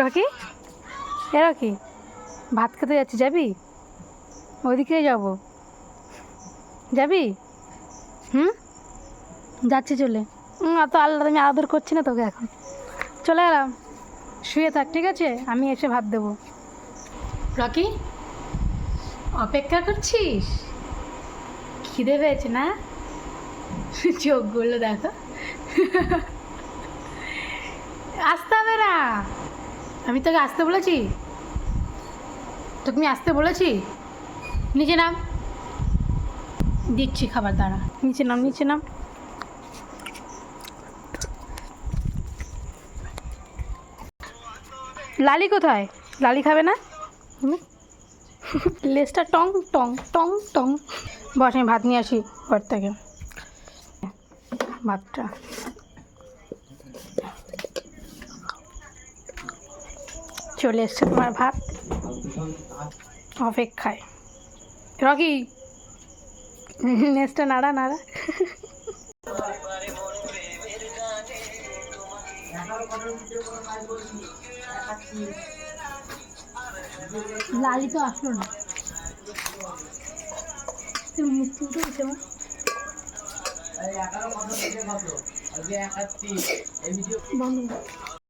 Rocky? এ Rocky, ভাত খেতে যাচ্ছি, যাবি? ওইদিকে যাব। যাবি? হুম? যাচ্ছি চলে। অত আল্লাহ আমি আদর করছি না তোকে এখন। চলে এলাম শুয়ে থাক, ঠিক আছে? আমি এসে ভাত দেবো। রকি, অপেক্ষা করছিস? খিদে পেয়েছে না? চোখগুলো দেখো। আসতে হবে না আমি তোকে আসতে বলেছি? তোকে আমি আসতে বলেছি? নিচে নাম। দিচ্ছি খাবার, দাঁড়া। নিচে নাম নিচে নাম। লালি কোথায়? লালি খাবে না? লেজটা টং টং টং টং। বস, আমি ভাত নিয়ে আসি ঘর থেকে। ভাতটা। চলে এসছে তোমার ভাত অপেক্ষায়। রকি নেসটা নাড়া নাড়া। লালি তো আসলো না। তুমি মুখ তুলতে দিচ্ছে আমার বন্ধ।